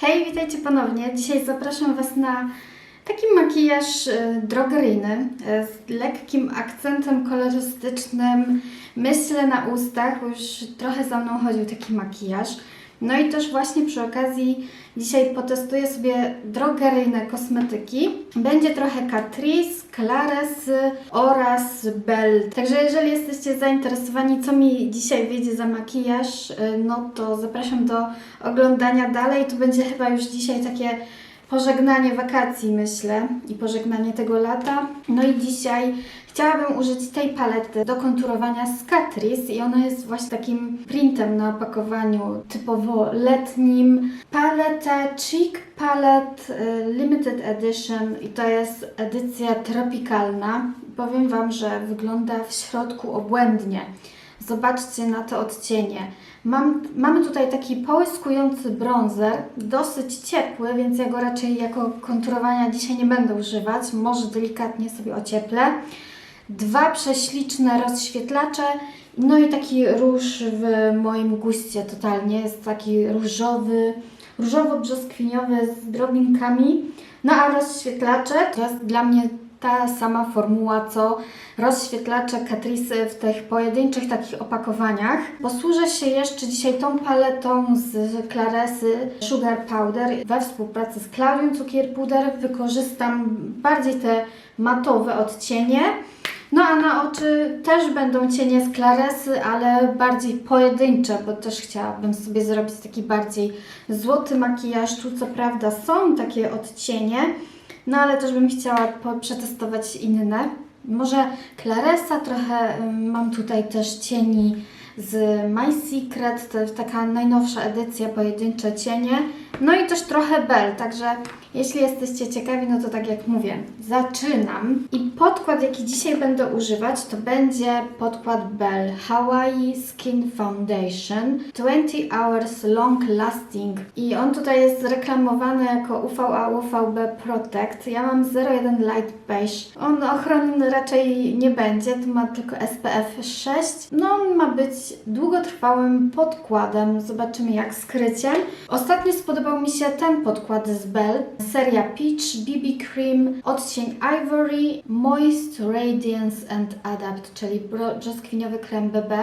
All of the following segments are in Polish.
Hej, witajcie ponownie. Dzisiaj zapraszam Was na taki makijaż e, drogeryjny e, z lekkim akcentem kolorystycznym. Myślę na ustach, bo już trochę za mną chodził taki makijaż. No i też właśnie przy okazji dzisiaj potestuję sobie drogeryjne kosmetyki. Będzie trochę Catrice, Clares oraz Belle. Także jeżeli jesteście zainteresowani, co mi dzisiaj wyjdzie za makijaż, y, no to zapraszam do oglądania dalej. To będzie chyba już dzisiaj takie pożegnanie wakacji, myślę, i pożegnanie tego lata. No i dzisiaj chciałabym użyć tej palety do konturowania z Catrice i ona jest właśnie takim printem na opakowaniu typowo letnim. Paleta Cheek Palette y, Limited Edition i to jest edycja tropikalna. Powiem Wam, że wygląda w środku obłędnie. Zobaczcie na to odcienie. Mam, mamy tutaj taki połyskujący bronzer, dosyć ciepły, więc ja go raczej jako konturowania dzisiaj nie będę używać. Może delikatnie sobie ocieplę. Dwa prześliczne rozświetlacze, no i taki róż w moim guście totalnie. Jest taki różowy, różowo-brzoskwiniowy z drobinkami. No a rozświetlacze to jest dla mnie ta sama formuła, co rozświetlacze Catrice w tych pojedynczych takich opakowaniach. Posłużę się jeszcze dzisiaj tą paletą z Claresy Sugar Powder we współpracy z Claudium Cukier Puder. Wykorzystam bardziej te matowe odcienie. No a na oczy też będą cienie z Claresy, ale bardziej pojedyncze, bo też chciałabym sobie zrobić taki bardziej złoty makijaż. Tu co prawda są takie odcienie, no ale też bym chciała przetestować inne. Może Claresa, trochę mam tutaj też cieni z My Secret, to taka najnowsza edycja, pojedyncze cienie. No i też trochę Bell, także jeśli jesteście ciekawi, no to tak jak mówię, zaczynam. I podkład, jaki dzisiaj będę używać, to będzie podkład Bell Hawaii Skin Foundation 20 Hours Long Lasting. I on tutaj jest reklamowany jako UVA UVB Protect. Ja mam 01 Light Beige. On ochronny raczej nie będzie, tu ma tylko SPF 6. No on ma być długotrwałym podkładem. Zobaczymy jak skryciem. Ostatnio spodobał mi się ten podkład z Bell. Seria Peach BB Cream, odcień Ivory, Moist Radiance and Adapt, czyli brzoskwiniowy krem BB.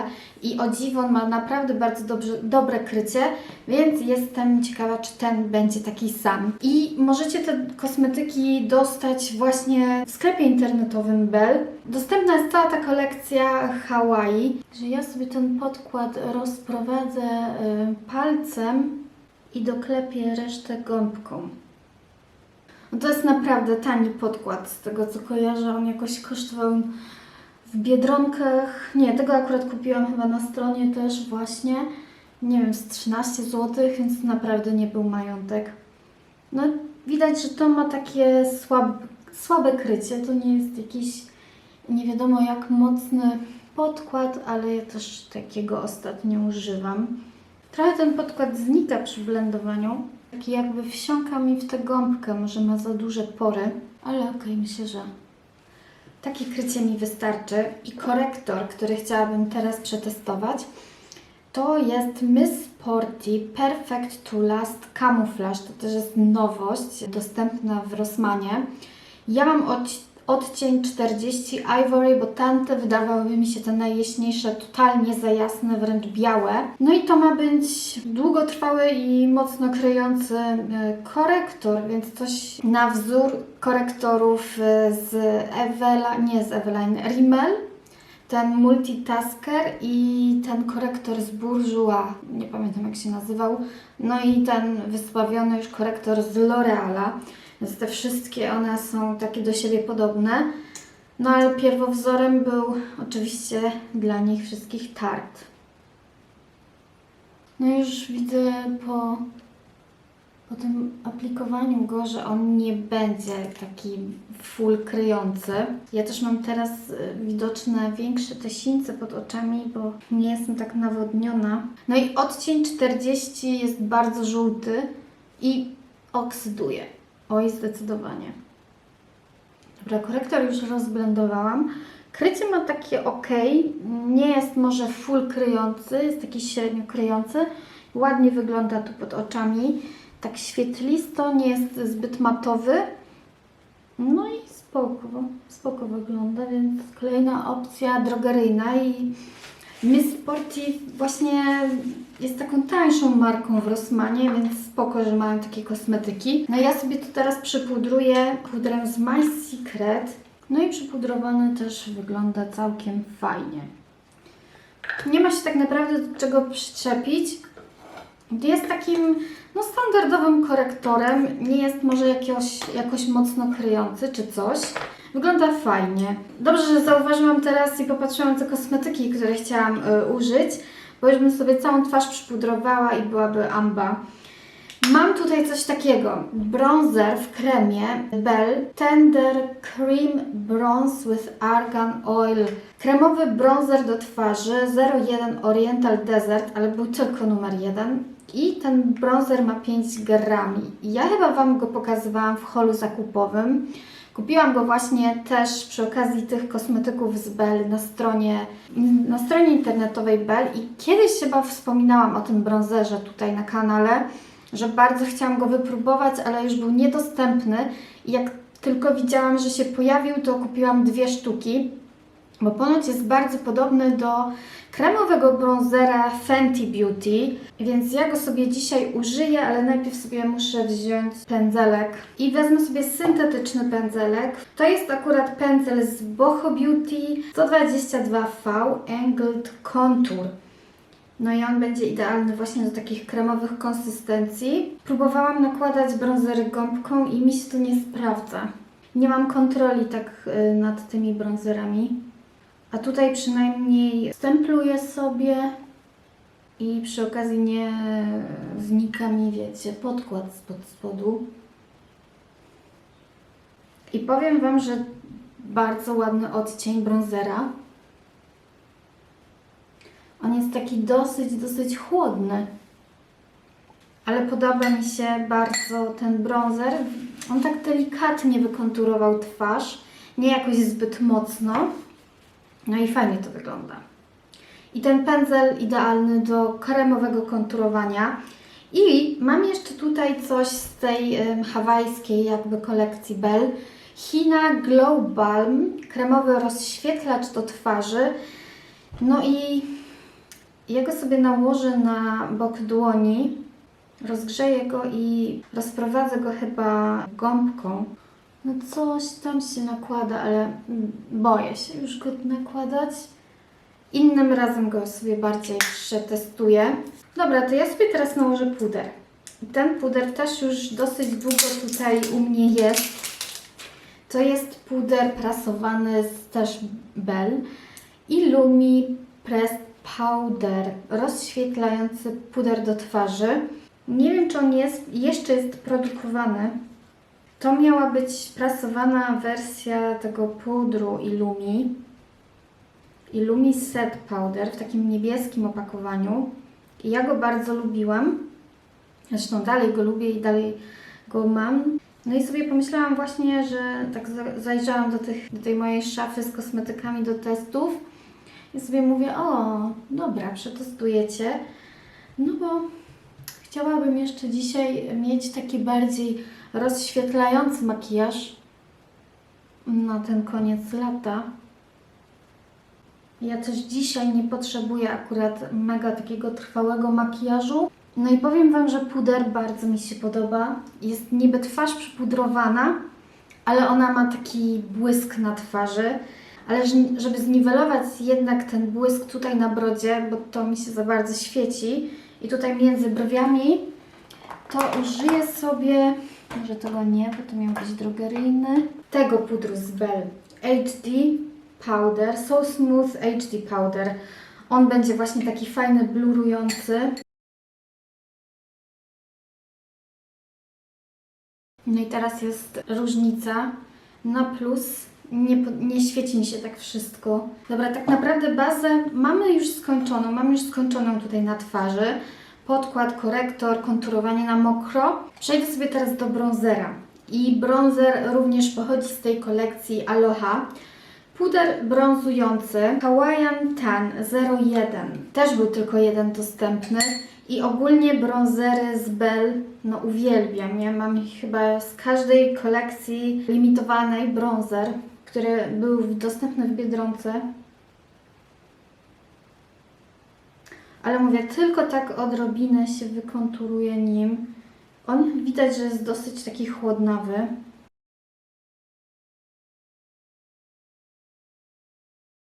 I o dziwo on ma naprawdę bardzo dobrze, dobre krycie, więc jestem ciekawa, czy ten będzie taki sam. I możecie te kosmetyki dostać właśnie w sklepie internetowym Bell. Dostępna jest cała ta kolekcja Hawaii. Że ja sobie ten podkład rozprowadzę y, palcem i doklepię resztę gąbką. No to jest naprawdę tani podkład, z tego co kojarzę. On jakoś kosztował w Biedronkach. Nie, tego akurat kupiłam chyba na stronie też właśnie. Nie wiem, z 13 zł, więc naprawdę nie był majątek. No widać, że to ma takie słab, słabe krycie. To nie jest jakiś nie wiadomo jak mocny podkład, ale ja też takiego ostatnio używam. Trochę ten podkład znika przy blendowaniu. Taki jakby wsiąka mi w tę gąbkę, może ma za duże pory, ale okej, myślę, że takie krycie mi wystarczy. I korektor, który chciałabym teraz przetestować, to jest Miss Sporty Perfect to Last Camouflage. To też jest nowość, dostępna w Rossmanie. Ja mam odci- odcień 40 Ivory, bo tamte wydawałyby mi się te najjaśniejsze, totalnie za jasne, wręcz białe. No i to ma być długotrwały i mocno kryjący e, korektor, więc coś na wzór korektorów e, z Evela, nie z Eveline, Rimmel ten multitasker i ten korektor z Bourjois, nie pamiętam jak się nazywał, no i ten wysławiony już korektor z L'Oreala. Więc te wszystkie one są takie do siebie podobne. No ale pierwowzorem był oczywiście dla nich wszystkich Tarte. No już widzę po, po tym aplikowaniu go, że on nie będzie taki full kryjący. Ja też mam teraz y, widoczne większe te pod oczami, bo nie jestem tak nawodniona. No i odcień 40 jest bardzo żółty i oksyduje. Oj, zdecydowanie. Dobra, korektor już rozblendowałam. Krycie ma takie ok, nie jest może full kryjący, jest taki średnio kryjący. Ładnie wygląda tu pod oczami. tak świetlisto, nie jest zbyt matowy. No i spoko, spoko wygląda, więc kolejna opcja drogeryjna i Miss Sporty właśnie jest taką tańszą marką w Rossmanie, więc spoko, że mają takie kosmetyki. No ja sobie tu teraz przypudruję pudrem z My Secret. No i przypudrowany też wygląda całkiem fajnie. Nie ma się tak naprawdę do czego przyczepić. Jest takim no, standardowym korektorem. Nie jest może jakiegoś, jakoś mocno kryjący czy coś. Wygląda fajnie. Dobrze, że zauważyłam teraz i popatrzyłam te kosmetyki, które chciałam y, użyć, bym sobie całą twarz przypudrowała i byłaby amba. Mam tutaj coś takiego. Bronzer w kremie Bell Tender Cream Bronze with Argan Oil. Kremowy bronzer do twarzy 01 Oriental Desert, ale był tylko numer 1. I ten bronzer ma 5 grami. Ja chyba Wam go pokazywałam w holu zakupowym. Kupiłam go właśnie też przy okazji tych kosmetyków z Bell na stronie, na stronie internetowej Bell i kiedyś chyba wspominałam o tym bronzerze tutaj na kanale, że bardzo chciałam go wypróbować, ale już był niedostępny i jak tylko widziałam, że się pojawił, to kupiłam dwie sztuki, bo ponoć jest bardzo podobny do kremowego bronzera Fenty Beauty, więc ja go sobie dzisiaj użyję, ale najpierw sobie muszę wziąć pędzelek i wezmę sobie syntetyczny pędzelek. To jest akurat pędzel z Boho Beauty 122V Angled Contour. No i on będzie idealny właśnie do takich kremowych konsystencji. Próbowałam nakładać bronzery gąbką i mi się to nie sprawdza. Nie mam kontroli tak y, nad tymi bronzerami. A tutaj przynajmniej stempluję sobie i przy okazji nie znika mi, wiecie, podkład spod spodu. I powiem Wam, że bardzo ładny odcień bronzera. On jest taki dosyć, dosyć chłodny. Ale podoba mi się bardzo ten bronzer. On tak delikatnie wykonturował twarz, nie jakoś zbyt mocno. No i fajnie to wygląda. I ten pędzel idealny do kremowego konturowania. I mam jeszcze tutaj coś z tej em, hawajskiej jakby kolekcji Bell. Hina Glow Balm, kremowy rozświetlacz do twarzy. No i ja go sobie nałożę na bok dłoni, rozgrzeję go i rozprowadzę go chyba gąbką. No coś tam się nakłada, ale mm, boję się już go nakładać. Innym razem go sobie bardziej przetestuję. Dobra, to ja sobie teraz nałożę puder. Ten puder też już dosyć długo tutaj u mnie jest. To jest puder prasowany z też Bell i Lumi Pressed Powder, rozświetlający puder do twarzy. Nie wiem, czy on jest, jeszcze jest produkowany. To miała być prasowana wersja tego pudru Illumi. Illumi Set Powder w takim niebieskim opakowaniu. I ja go bardzo lubiłam. Zresztą dalej go lubię i dalej go mam. No i sobie pomyślałam właśnie, że tak za- zajrzałam do, tych, do tej mojej szafy z kosmetykami do testów. I sobie mówię, o, dobra, przetestujecie. No bo chciałabym jeszcze dzisiaj mieć taki bardziej rozświetlający makijaż na ten koniec lata. Ja też dzisiaj nie potrzebuję akurat mega takiego trwałego makijażu. No i powiem Wam, że puder bardzo mi się podoba. Jest niby twarz przypudrowana, ale ona ma taki błysk na twarzy. Ale żeby zniwelować jednak ten błysk tutaj na brodzie, bo to mi się za bardzo świeci i tutaj między brwiami, to użyję sobie, może tego nie, bo to miał być drogeryjny, tego pudru z Bell HD Powder, So Smooth HD Powder. On będzie właśnie taki fajny, blurujący. No i teraz jest różnica na plus. Nie, nie świeci mi się tak wszystko. Dobra, tak naprawdę bazę mamy już skończoną. Mam już skończoną tutaj na twarzy. Podkład, korektor, konturowanie na mokro. Przejdę sobie teraz do bronzera. I bronzer również pochodzi z tej kolekcji Aloha. Puder brązujący Hawaiian Tan 01. Też był tylko jeden dostępny. I ogólnie brązery z Bell, no uwielbiam. Ja mam chyba z każdej kolekcji limitowanej brązer, który był dostępny w Biedronce. Ale mówię, tylko tak odrobinę się wykonturuje nim. On widać, że jest dosyć taki chłodnawy.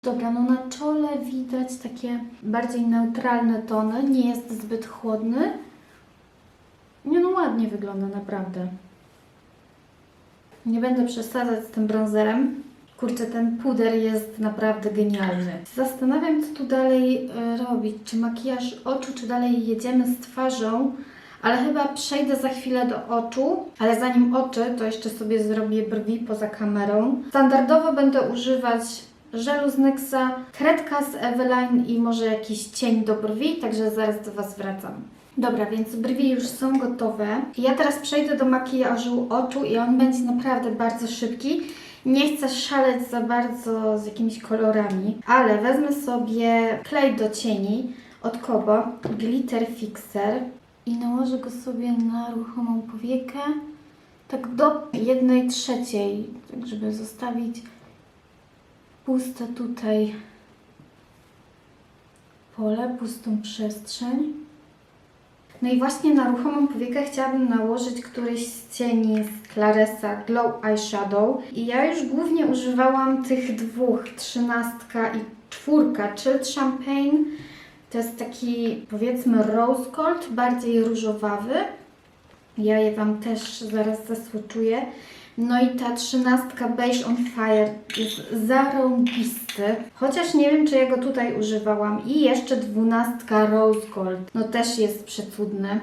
Dobra, no na czole widać takie bardziej neutralne tony, nie jest zbyt chłodny. Nie no, ładnie wygląda naprawdę. Nie będę przesadzać z tym bronzerem. Kurczę, ten puder jest naprawdę genialny. Zastanawiam, co tu dalej e, robić. Czy makijaż oczu, czy dalej jedziemy z twarzą. Ale chyba przejdę za chwilę do oczu. Ale zanim oczy, to jeszcze sobie zrobię brwi poza kamerą. Standardowo będę używać żelu z Nyxa, kredka z Eveline i może jakiś cień do brwi, także zaraz do Was wracam. Dobra, więc brwi już są gotowe. Ja teraz przejdę do makijażu oczu i on będzie naprawdę bardzo szybki. Nie chcę szaleć za bardzo z jakimiś kolorami, ale wezmę sobie klej do cieni od Kobo, Glitter Fixer i nałożę go sobie na ruchomą powiekę, tak do jednej trzeciej, tak żeby zostawić puste tutaj pole, pustą przestrzeń. No i właśnie na ruchomą powiekę chciałabym nałożyć któryś z cieni z Claresa Glow Eyeshadow. I ja już głównie używałam tych dwóch, trzynastka i czwórka, Chilled Champagne. To jest taki powiedzmy rose gold, bardziej różowawy. Ja je Wam też zaraz zasłoczuję. No i ta trzynastka Beige on Fire jest zarąbisty. Chociaż nie wiem, czy ja go tutaj używałam. I jeszcze dwunastka Rose Gold. No też jest przecudny.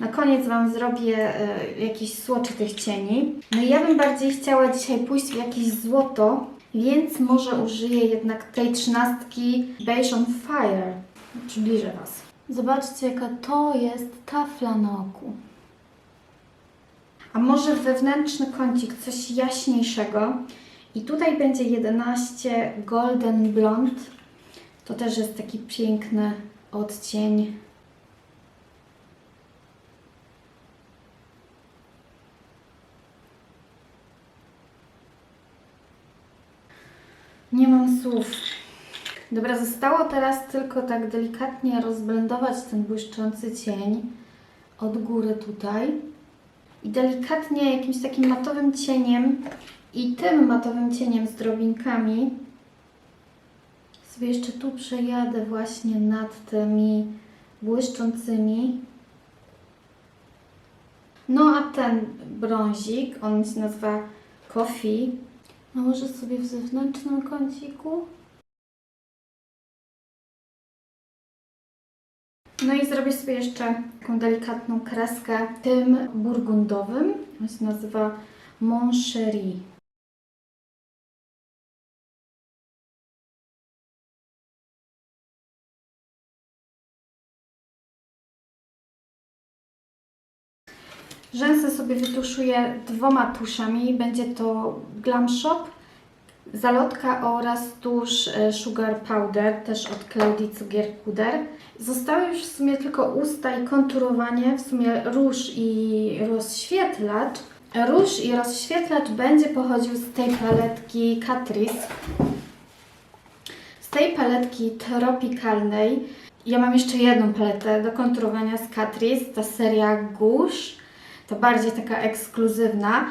Na koniec Wam zrobię e, jakiś słoczy tych cieni. No i ja bym bardziej chciała dzisiaj pójść w jakieś złoto, więc może użyję jednak tej trzynastki Beige on Fire. Przybliżę Was. Zobaczcie, jaka to jest tafla na oku. A może wewnętrzny kącik, coś jaśniejszego. I tutaj będzie 11 Golden Blond. To też jest taki piękny odcień. Nie mam słów. Dobra, zostało teraz tylko tak delikatnie rozblendować ten błyszczący cień od góry tutaj i delikatnie jakimś takim matowym cieniem i tym matowym cieniem z drobinkami sobie jeszcze tu przejadę właśnie nad tymi błyszczącymi. No a ten brązik, on się nazywa Coffee, nałożę sobie w zewnętrznym kąciku. No i zrobię sobie jeszcze taką delikatną kreskę tym burgundowym. On się nazywa Mon Rzęsy sobie wytuszuję dwoma tuszami. Będzie to Glam Shop, zalotka oraz tusz e, Sugar Powder, też od Claudii Cukierpuder. Zostały już w sumie tylko usta i konturowanie, w sumie róż i rozświetlacz. Róż i rozświetlacz będzie pochodził z tej paletki Catrice. Z tej paletki tropikalnej. Ja mam jeszcze jedną paletę do konturowania z Catrice, ta seria Gush. To bardziej taka ekskluzywna,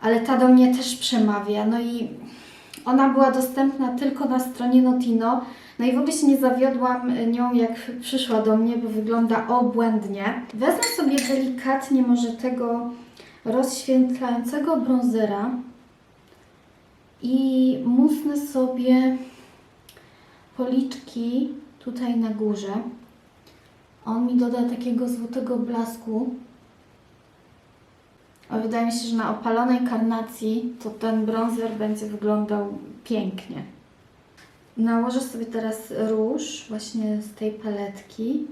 ale ta do mnie też przemawia. No i ona była dostępna tylko na stronie Notino. No i w ogóle się nie zawiodłam nią, jak przyszła do mnie, bo wygląda obłędnie. Wezmę sobie delikatnie może tego rozświetlającego bronzera i musnę sobie policzki tutaj na górze. On mi doda takiego złotego blasku. Wydaje mi się, że na opalonej karnacji to ten bronzer będzie wyglądał pięknie. Nałożę sobie teraz róż właśnie z tej paletki.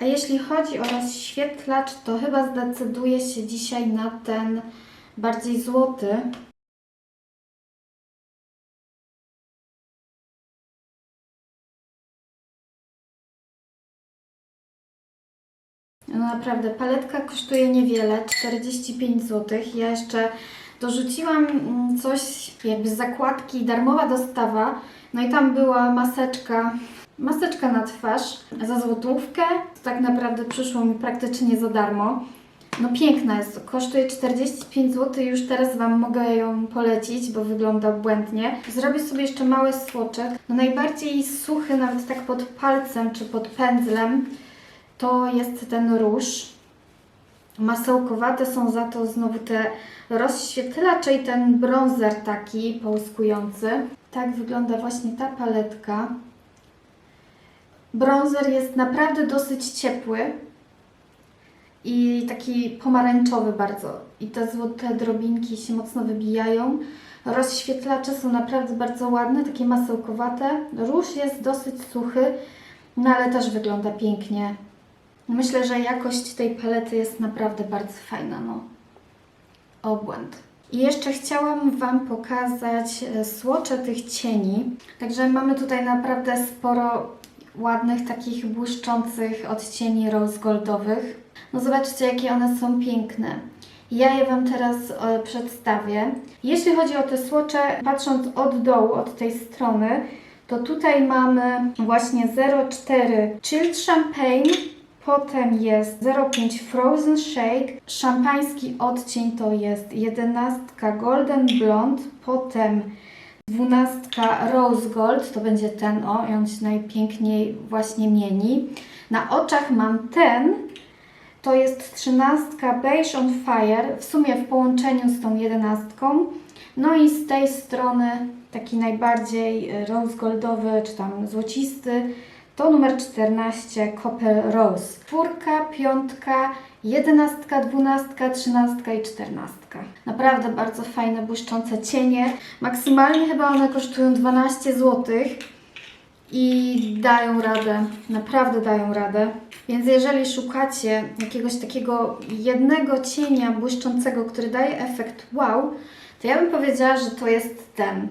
A jeśli chodzi o rozświetlacz, to chyba zdecyduję się dzisiaj na ten bardziej złoty. Naprawdę, paletka kosztuje niewiele, 45 zł. Ja jeszcze dorzuciłam mm, coś jakby z zakładki, darmowa dostawa. No i tam była maseczka, maseczka na twarz za złotówkę. Tak naprawdę przyszło mi praktycznie za darmo. No piękna jest, kosztuje 45 zł już teraz Wam mogę ją polecić, bo wygląda błędnie. Zrobię sobie jeszcze mały słoczek. No najbardziej suchy, nawet tak pod palcem czy pod pędzlem, to jest ten róż. Masełkowate są za to znowu te rozświetlacze i ten bronzer taki połyskujący. Tak wygląda właśnie ta paletka. Bronzer jest naprawdę dosyć ciepły i taki pomarańczowy bardzo. I te złote drobinki się mocno wybijają. Rozświetlacze są naprawdę bardzo ładne, takie masełkowate. Róż jest dosyć suchy, no ale też wygląda pięknie. Myślę, że jakość tej palety jest naprawdę bardzo fajna. No. Obłęd. I jeszcze chciałam Wam pokazać e, słocze tych cieni. Także mamy tutaj naprawdę sporo ładnych, takich błyszczących odcieni rose goldowych. No zobaczcie, jakie one są piękne. Ja je Wam teraz e, przedstawię. Jeśli chodzi o te słocze, patrząc od dołu, od tej strony, to tutaj mamy właśnie 0,4 Chilled Champagne, potem jest 0,5 Frozen Shake, szampański odcień to jest 11 Golden Blonde, potem 12 Rose Gold, to będzie ten o, i on się najpiękniej właśnie mieni. Na oczach mam ten, to jest 13 Beige on Fire, w sumie w połączeniu z tą 11. No i z tej strony taki najbardziej e, rose goldowy, czy tam złocisty, to numer 14 Copper Rose. Czwórka, piątka, jedenastka, dwunastka, trzynastka i czternastka. Naprawdę bardzo fajne, błyszczące cienie. Maksymalnie chyba one kosztują 12 zł i dają radę, naprawdę dają radę. Więc jeżeli szukacie jakiegoś takiego jednego cienia błyszczącego, który daje efekt wow, to ja bym powiedziała, że to jest ten.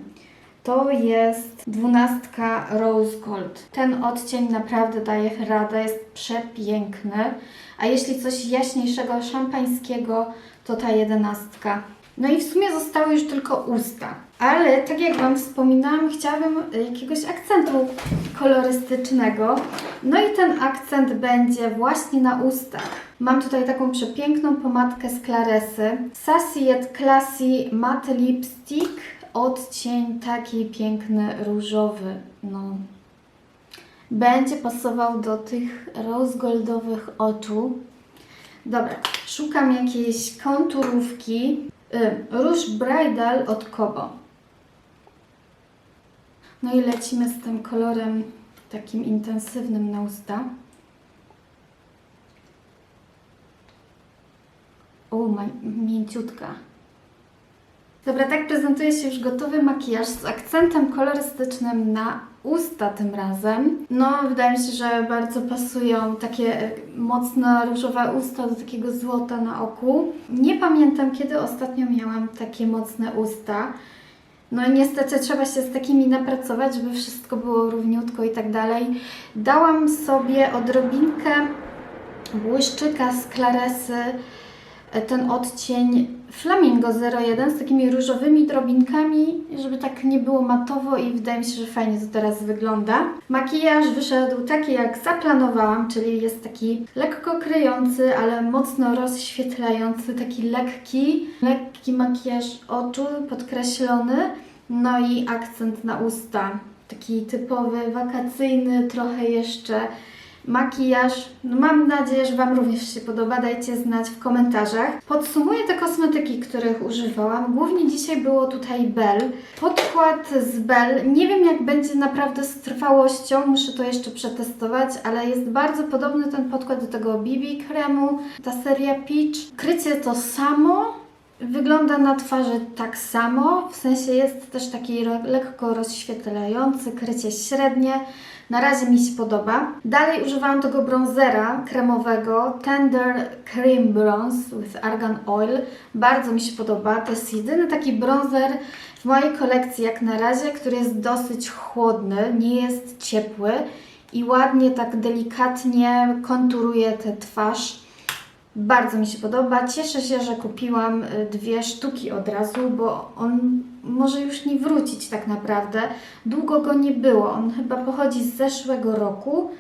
To jest dwunastka Rose Gold. Ten odcień naprawdę daje radę, jest przepiękny. A jeśli coś jaśniejszego, szampańskiego, to ta jedenastka. No i w sumie zostały już tylko usta. Ale tak jak Wam wspominałam, chciałabym jakiegoś akcentu kolorystycznego. No i ten akcent będzie właśnie na ustach. Mam tutaj taką przepiękną pomadkę z Claresy. Sassy Yet Classy Matte Lipstick. Odcień taki piękny, różowy. No, będzie pasował do tych rose goldowych oczu. Dobra, szukam jakiejś konturówki. Y, róż bridal od Kobo. No i lecimy z tym kolorem takim intensywnym na usta. O, mięciutka. Dobra, tak prezentuje się już gotowy makijaż z akcentem kolorystycznym na usta tym razem. No, wydaje mi się, że bardzo pasują takie e, mocno różowe usta do takiego złota na oku. Nie pamiętam, kiedy ostatnio miałam takie mocne usta. No niestety trzeba się z takimi napracować, żeby wszystko było równiutko i tak dalej. Dałam sobie odrobinkę błyszczyka z Claresy, e, ten odcień Flamingo 01 z takimi różowymi drobinkami, żeby tak nie było matowo i wydaje mi się, że fajnie to teraz wygląda. Makijaż wyszedł taki jak zaplanowałam, czyli jest taki lekko kryjący, ale mocno rozświetlający, taki lekki, lekki makijaż oczu, podkreślony, no i akcent na usta. Taki typowy, wakacyjny, trochę jeszcze makijaż. No mam nadzieję, że Wam również się podoba. Dajcie znać w komentarzach. Podsumuję te kosmetyki, których używałam. Głównie dzisiaj było tutaj Bell. Podkład z Bell. Nie wiem, jak będzie naprawdę z trwałością. Muszę to jeszcze przetestować, ale jest bardzo podobny ten podkład do tego BB kremu. Ta seria Peach. Krycie to samo. Wygląda na twarzy tak samo, w sensie jest też taki lekko rozświetlający, krycie średnie. Na razie mi się podoba. Dalej używałam tego bronzera kremowego Tender Cream Bronze with Argan Oil. Bardzo mi się podoba. To jest jedyny taki bronzer w mojej kolekcji jak na razie, który jest dosyć chłodny, nie jest ciepły i ładnie tak delikatnie konturuje tę twarz. Bardzo mi się podoba. Cieszę się, że kupiłam y, dwie sztuki od razu, bo on może już nie wrócić tak naprawdę. Długo go nie było. On chyba pochodzi z zeszłego roku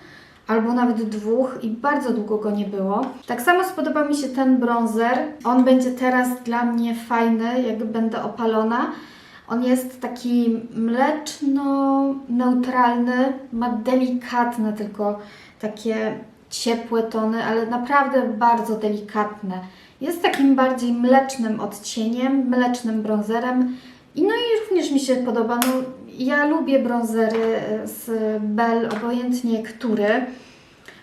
albo nawet dwóch i bardzo długo go nie było. Tak samo spodoba mi się ten bronzer. On będzie teraz dla mnie fajny, jak będę opalona. On jest taki mleczno-neutralny, ma delikatne tylko takie ciepłe tony, ale naprawdę bardzo delikatne. Jest takim bardziej mlecznym odcieniem, mlecznym bronzerem. I no i również mi się podoba. No, ja lubię bronzery z Bell, obojętnie który.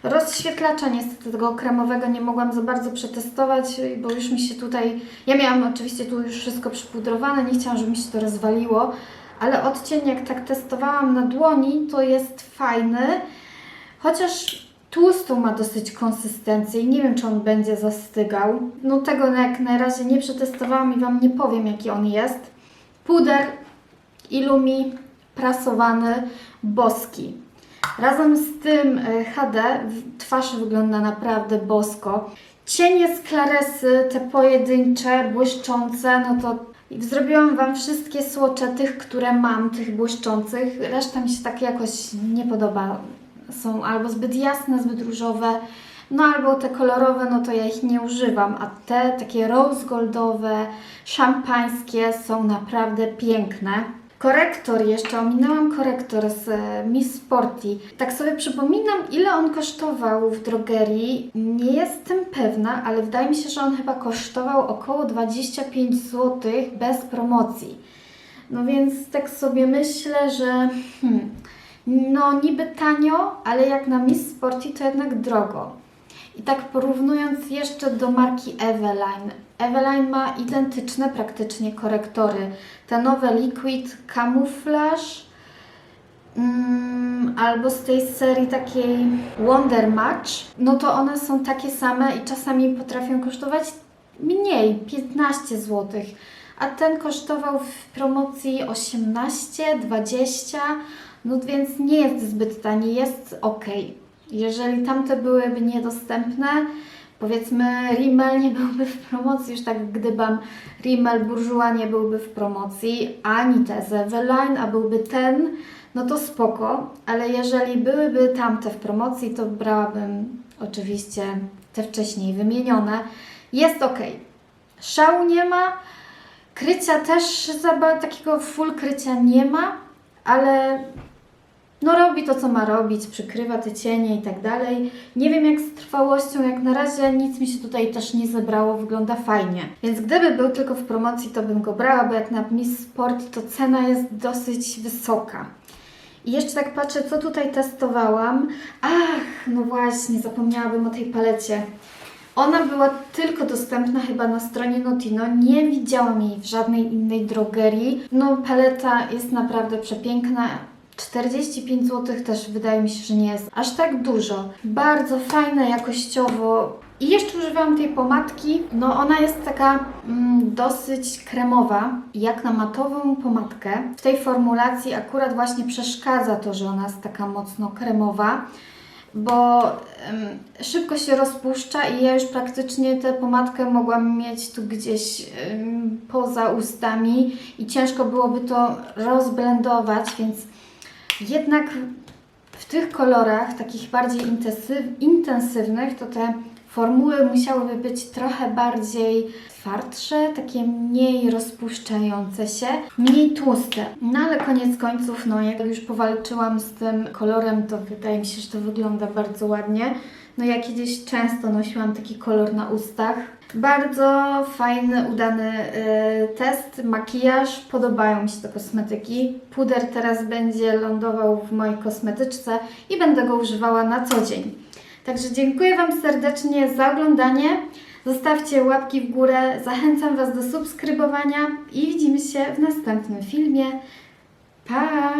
Rozświetlacza niestety tego kremowego nie mogłam za bardzo przetestować, bo już mi się tutaj... Ja miałam oczywiście tu już wszystko przypudrowane, nie chciałam, żeby mi się to rozwaliło, ale odcień jak tak testowałam na dłoni, to jest fajny, chociaż tłustą ma dosyć konsystencję i nie wiem, czy on będzie zastygał. No tego jak na razie nie przetestowałam i Wam nie powiem, jaki on jest. Puder Illumi prasowany boski. Razem z tym e, HD twarz wygląda naprawdę bosko. Cienie z klaresy, te pojedyncze, błyszczące, no to zrobiłam Wam wszystkie słocze tych, które mam, tych błyszczących. Reszta mi się tak jakoś nie podoba. Są albo zbyt jasne, zbyt różowe, no albo te kolorowe, no to ja ich nie używam, a te takie rose goldowe, szampańskie są naprawdę piękne. Korektor jeszcze, ominęłam korektor z e, Miss Sporty. Tak sobie przypominam, ile on kosztował w drogerii. Nie jestem pewna, ale wydaje mi się, że on chyba kosztował około 25 zł bez promocji. No więc tak sobie myślę, że hmm, no niby tanio, ale jak na Miss Sporty to jednak drogo. I tak porównując jeszcze do marki Eveline. Eveline ma identyczne praktycznie korektory. Te nowe Liquid Camouflage mm, albo z tej serii takiej Wonder Match, no to one są takie same i czasami potrafią kosztować mniej, 15 zł. A ten kosztował w promocji 18, 20, no więc nie jest zbyt tani, jest ok. Jeżeli tamte byłyby niedostępne, powiedzmy Rimmel nie byłby w promocji, już tak gdybam, Rimmel Bourjois nie byłby w promocji, ani te z Eveline, a byłby ten, no to spoko, ale jeżeli byłyby tamte w promocji, to brałabym oczywiście te wcześniej wymienione. Jest ok. Szału nie ma, krycia też takiego full krycia nie ma, ale no robi to, co ma robić, przykrywa te cienie i tak dalej. Nie wiem jak z trwałością, jak na razie nic mi się tutaj też nie zebrało, wygląda fajnie. Więc gdyby był tylko w promocji, to bym go brała, bo jak na Miss Sport to cena jest dosyć wysoka. I jeszcze tak patrzę, co tutaj testowałam. Ach, no właśnie, zapomniałabym o tej palecie. Ona była tylko dostępna chyba na stronie Notino. Nie widziałam jej w żadnej innej drogerii. No, paleta jest naprawdę przepiękna. 45 zł też wydaje mi się, że nie jest aż tak dużo. Bardzo fajna jakościowo. I jeszcze używałam tej pomadki. No ona jest taka mm, dosyć kremowa, jak na matową pomadkę. W tej formulacji akurat właśnie przeszkadza to, że ona jest taka mocno kremowa bo szybko się rozpuszcza i ja już praktycznie tę pomadkę mogłam mieć tu gdzieś poza ustami i ciężko byłoby to rozblendować, więc jednak w tych kolorach, takich bardziej intensyw, intensywnych, to te formuły musiałyby być trochę bardziej twardsze, takie mniej rozpuszczające się, mniej tłuste. No ale koniec końców, no jak już powalczyłam z tym kolorem, to wydaje mi się, że to wygląda bardzo ładnie. No ja kiedyś często nosiłam taki kolor na ustach. Bardzo fajny, udany y, test, makijaż, podobają mi się te kosmetyki. Puder teraz będzie lądował w mojej kosmetyczce i będę go używała na co dzień. Także dziękuję Wam serdecznie za oglądanie. Zostawcie łapki w górę, zachęcam Was do subskrybowania i widzimy się w następnym filmie. Pa!